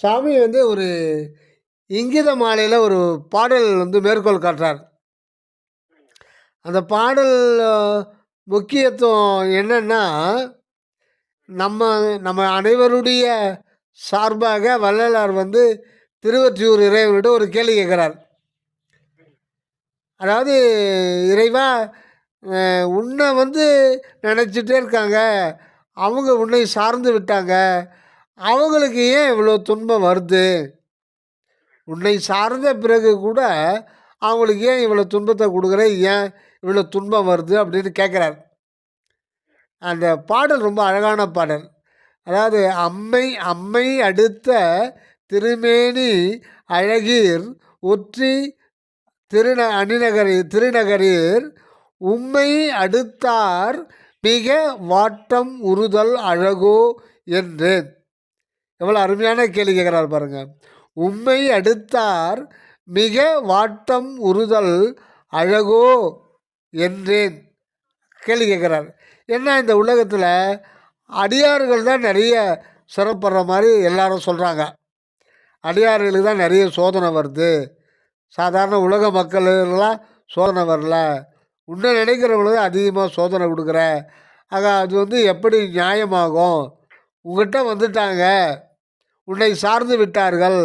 சாமி வந்து ஒரு இங்கித மாலையில் ஒரு பாடல் வந்து மேற்கோள் காட்டுறார். அந்த பாடல் முக்கியத்துவம் என்னென்னா நம்ம நம்ம அனைவருடைய சார்பாக வள்ளலார் வந்து திருவற்றியூர் இறைவனிட ஒரு கேள்வி கேட்குறார். அதாவது இறைவா உன்னை வந்து நினச்சிட்டே இருக்காங்க. அவங்க உன்னை சார்ந்து விட்டாங்க. அவங்களுக்கு ஏன் இவ்வளோ துன்பம் வருது? உன்னை சார்ந்த பிறகு கூட அவங்களுக்கு ஏன் இவ்வளோ துன்பத்தை கொடுக்குற? ஏன் இவ்வளோ துன்பம் வருது? அப்படின்னு கேட்குறார் அந்த பாடல் ரொம்ப அழகான பாடல். அதாவது அம்மை அம்மை அடுத்த திருமேனி அழகீர் ஒற்றி திருந அணிநகரி திருநகரீர் உம்மை அடுத்தார் மிக வாட்டம் உறுதல் அழகோ என்றேன். எவ்வளோ அருமையான கேள்வி கேட்குறாரு பாருங்க. உண்மை அடுத்தார் மிக வாட்டம் உறுதல் அழகோ என்றேன். கேள்வி கேட்குறார். என்ன இந்த உலகத்தில் அடியார்கள் தான் நிறைய சிறப்படுற மாதிரி எல்லாரும் சொல்கிறாங்க அடியார்களுக்கு தான் நிறைய சோதனை வருது. சாதாரண உலக மக்கள்லாம் சோதனை வரல. உன்னை நினைக்கிறவங்களுக்கு அதிகமாக சோதனை கொடுக்குற. ஆக அது வந்து எப்படி நியாயமாகும்? உங்கள்கிட்ட வந்துட்டாங்க. உன்னை சார்ந்து விட்டார்கள்.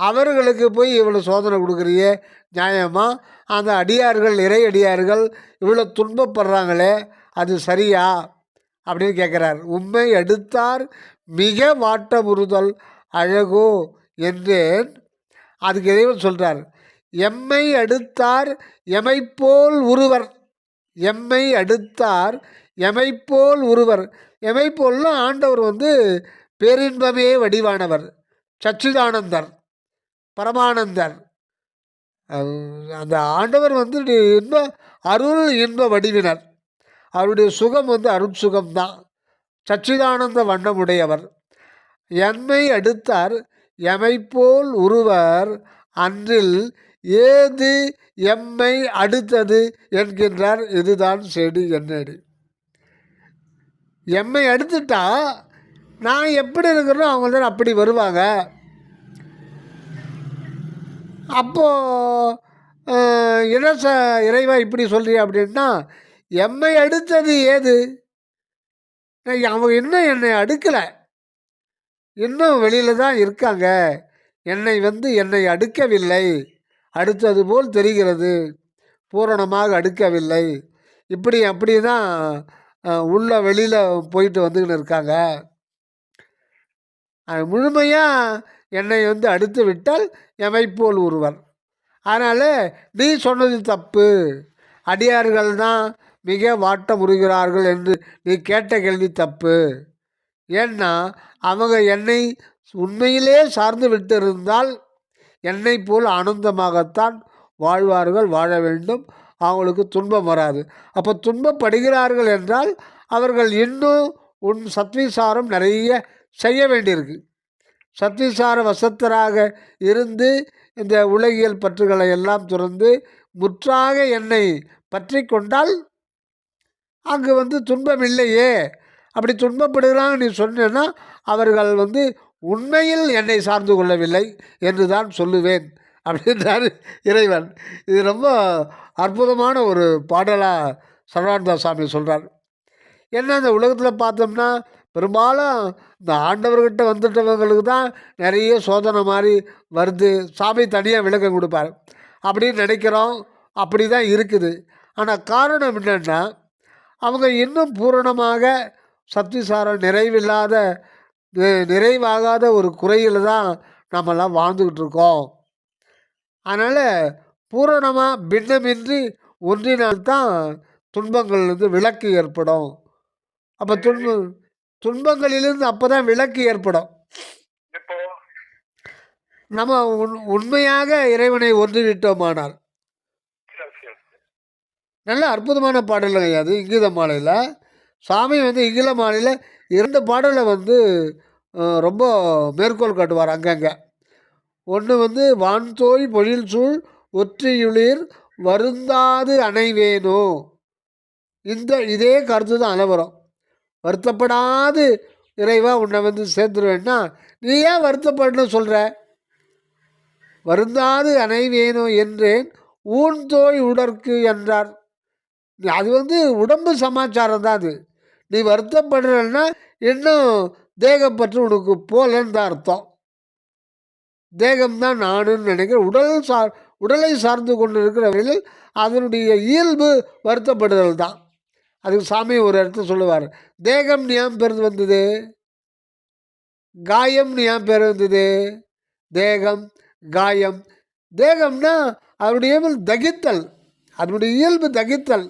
அவர்களுக்கு போய் இவ்வளோ சோதனை கொடுக்குறியே? நியாயமா? அந்த அடியார்கள் இறை அடியார்கள் இவ்வளோ துன்பப்படுறாங்களே அது சரியா? அப்படின்னு கேட்குறார். உண்மை எடுத்தார் மிக வாட்டமுறுதல் அழகோ என்றேன். அதுக்கு இறைவன் சொல்கிறார் எம்மை அடுத்தார் எமைப்போல் ஒருவர் எம்மை அடுத்தார் எமைப்போல் ஒருவர் எமைப்போல்னா ஆண்டவர் வந்து பேரின்பமே வடிவானவர் சச்சிதானந்தர் பரமானந்தர். அந்த ஆண்டவர் வந்து இன்ப அருள் இன்ப வடிவினர். அவருடைய சுகம் வந்து அருட்சுகம்தான். சச்சிதானந்த வண்ணமுடையவர். எம்மை அடுத்தார் எமைப்போல் உருவர் அன்றில் ஏது எம்மை அடுத்தது என்கின்றார். இதுதான் செடி என்னடி. எம்மை அடுத்துட்டா நான் எப்படி இருக்கிறனோ அவங்க தான் அப்படி வருவாங்க. அப்போது இளச இறைவா இப்படி சொல்கிறீ அப்படின்னா எம்மை அடுத்தது ஏது? அவங்க இன்னும் என்னை அடுக்கலை. இன்னும் வெளியில் தான் இருக்காங்க. என்னை வந்து என்னை அடுக்கவில்லை. அடுத்தது போல் தெரிகிறது. பூரணமாக அடுக்கவில்லை. இப்படி அப்படி தான் உள்ள வெளியில் போயிட்டு வந்துக்கின்னு இருக்காங்க. அது முழுமையாக என்னை வந்து அடுத்து விட்டால் எமைப்போல் ஒருவர் அதனால் நீ சொன்னது தப்பு. அடியார்கள் தான் மிக வாட்டம் உருகிறார்கள் என்று நீ கேட்ட கேள்வி தப்பு. ஏன்னா அவங்க என்னை உண்மையிலே சார்ந்து விட்டிருந்தால் என்னை போல் ஆனந்தமாகத்தான் வாழ்வார்கள் வாழ வேண்டும். அவங்களுக்கு துன்பம் வராது. அப்போ துன்பப்படுகிறார்கள் என்றால் அவர்கள் இன்னும் உன் சத்விசாரம் நிறைய செய்ய வேண்டியிருக்கு. சத்திசார வசத்தராக இருந்து இந்த உலகியல் பற்றுகளை எல்லாம் துறந்து முற்றாக என்னை பற்றி கொண்டால் அங்கு வந்து துன்பம் இல்லையே. அப்படி துன்பப்படுகிறாங்க நீ சொன்னேன்னா அவர்கள் வந்து உண்மையில் என்னை சார்ந்து கொள்ளவில்லை என்று தான் சொல்லுவேன் அப்படின்றார் இறைவன். இது ரொம்ப அற்புதமான ஒரு பாடலாக சரவானந்தா சாமி சொல்கிறார் ஏன்னா அந்த உலகத்தில் பார்த்தோம்னா பெரும்பாலும் இந்த ஆண்டவர்கிட்ட வந்துட்டவங்களுக்கு தான் நிறைய சோதனை மாதிரி வருது. சாமி தனியாக விளக்கம் கொடுப்பார். அப்படின்னு நினைக்கிறோம். அப்படி தான் இருக்குது. ஆனால் காரணம் என்னென்னா அவங்க இன்னும் பூரணமாக சக்திசாரம் நிறைவில்லாத நிறைவாகாத ஒரு குறையில் தான் நம்மெல்லாம் வாழ்ந்துக்கிட்டு இருக்கோம். அதனால் பூரணமாக பின்னமின்றி ஒன்றினால்தான் துன்பங்கள்லேருந்து விலக்கு ஏற்படும். அப்போ துன்பம் துன்பங்களிலிருந்து அப்போ தான் விலக்கு ஏற்படும். நம்ம உண் உண்மையாக இறைவனை ஒன்றிவிட்டோமானால். நல்ல அற்புதமான பாடலுங்க ஐயா அது இங்கீத மாலையில். சாமி வந்து இங்கில மாலையில் இரண்டு பாடலை வந்து ரொம்ப மேற்கோள் காட்டுவார் அங்கங்கே. ஒன்று வந்து வான்தோய் பொழில் சூழ் ஒற்றியுளிர் வருந்தாது அணைவேனோ? இந்த இதே கருத்து தான் அனைவரும். வருத்தப்படாது இறைவா உன்னை வந்து சேர்ந்துருவேன்னா நீ ஏன் வருத்தப்படணும் சொல்கிற வருந்தாது அணைவேனோ என்றேன் ஊன்தோய் உடற்கு என்றார். நீ- அது வந்து உடம்பு சமாச்சாரம் தான் அது. நீ வருத்தப்படுறன்னா இன்னும் தேகப்பற்று உனக்கு போலன்னு தான் அர்த்தம். தேகம்தான் நானுன்னு நினைக்கிறேன் உடல் சார் உடலை சார்ந்து கொண்டு இருக்கிறவர்கள் அதனுடைய இயல்பு வருத்தப்படுதல் தான். அதுக்கு சாமி ஒரு இடத்துல சொல்லுவார் தேகம் நீ ஏன் பிறந்து வந்தது? காயம் நீ ஏன் பேர் வந்தது? தேகம் காயம். தேகம்னா அதனுடைய இயல்பு தகித்தல் அதனுடைய இயல்பு தகித்தல்.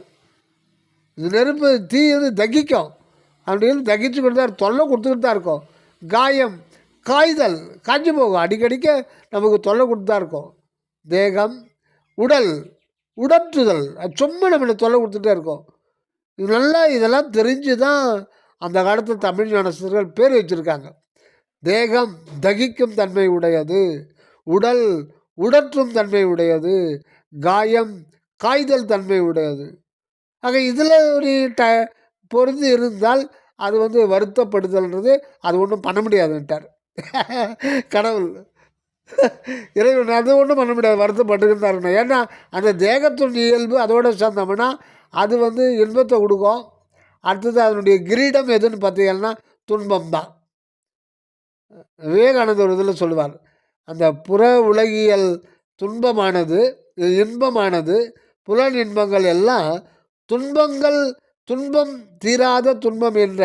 இது நெருப்பு தீ வந்து தகிக்கும். அதனுடைய இயல்பு தகிச்சு கொண்டு தான் தொல்லை கொடுத்துக்கிட்டு தான் இருக்கும். காயம் காய்தல் காய்ச்சி போகும். அடிக்கடிக்க நமக்கு தொல்லை கொடுத்து தான் இருக்கும். தேகம் உடல் உடற்றுதல். அது சும்மா நம்மளை தொல்லை கொடுத்துட்டே இருக்கும். இதெல்லாம் நல்லா இதெல்லாம் தெரிஞ்சு தான் அந்த காலத்தில் தமிழ் ஞானசர்கள் பேர் வச்சுருக்காங்க. தேகம் தகிக்கும் தன்மை உடையது உடல் உடற்றும் தன்மை உடையது காயம் காய்தல் தன்மை உடையது. ஆக இதில் ஒரு ட பொருந்து இருந்தால் அது வந்து வருத்தப்படுதல்ன்றது அது ஒன்றும் பண்ண முடியாதுன்ட்டார். கடவுள். இறைவன் அது ஒன்றும் பண்ண முடியாது வருத்தப்பட்டுக்கிட்டு ஏன்னா அந்த தேகத்தின் இயல்பு அதோடு சேர்ந்தோம்னா அது வந்து இன்பத்தை கொடுக்கும். அடுத்தது அதனுடைய கிரீடம் எதுன்னு பார்த்தீங்கன்னா துன்பம் தான் விவேகானந்தர் ஒரு இதில் சொல்லுவார் அந்த புற உலகியல் துன்பமானது இன்பமானது புலன் இன்பங்கள் எல்லாம் துன்பங்கள் துன்பம் தீராத துன்பம் என்ற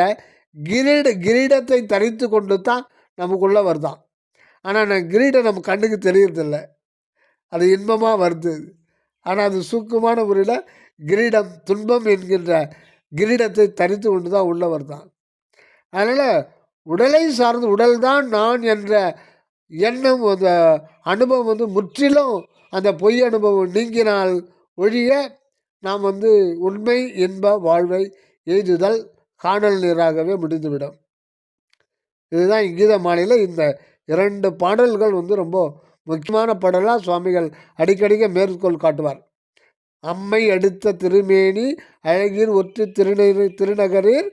கிரீட கிரீடத்தை தரித்து கொண்டு தான் நமக்குள்ளே வருதான். ஆனால் நான் கிரீடம் நம்ம கண்ணுக்கு தெரியறதில்ல. அது இன்பமாக வருது. ஆனால் அது சுக்கமான முறையில் கிரீடம் துன்பம் என்கின்ற கிரீடத்தை தரித்து கொண்டு தான் உள்ளவர் தான். அதனால் உடலை சார்ந்து உடல்தான் நான் என்ற எண்ணம் அந்த அனுபவம் வந்து முற்றிலும் அந்த பொய் அனுபவம் நீங்கினால் ஒழிய நாம் வந்து உண்மை இன்ப வாழ்வை எய்துதல் காணல் நீராகவே முடிந்துவிடும். இதுதான் கீத மாலையில் இந்த இரண்டு பாடல்கள் வந்து ரொம்ப முக்கியமான பாடலாக சுவாமிகள் அடிக்கடிக்க மேற்கோள் காட்டுவார். அம்மை அடுத்த திருமேனி அழகிர் ஒற்று திருநீர் திருநகரில்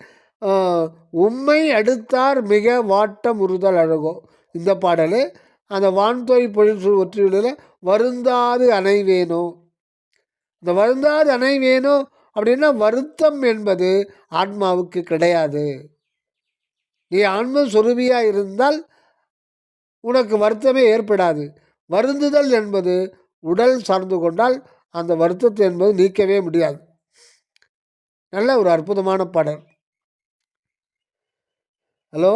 உம்மை அடுத்தார் மிக வாட்டம் உறுதல் அழகோ. இந்த பாடல் அந்த வான்தோய் பொழில் ஒற்றியுள்ள வருந்தாது வேணும் இந்த வருந்தாது அணை வேணும் அப்படின்னா வருத்தம் என்பது ஆன்மாவுக்கு கிடையாது. நீ ஆன்ம சொருபியாக இருந்தால் உனக்கு வருத்தமே ஏற்படாது. வருந்துதல் என்பது உடல் சார்ந்து கொண்டால் அந்த வருத்தத்தை என்பது நீக்கவே முடியாது. நல்ல ஒரு அற்புதமான பாடல். ஹலோ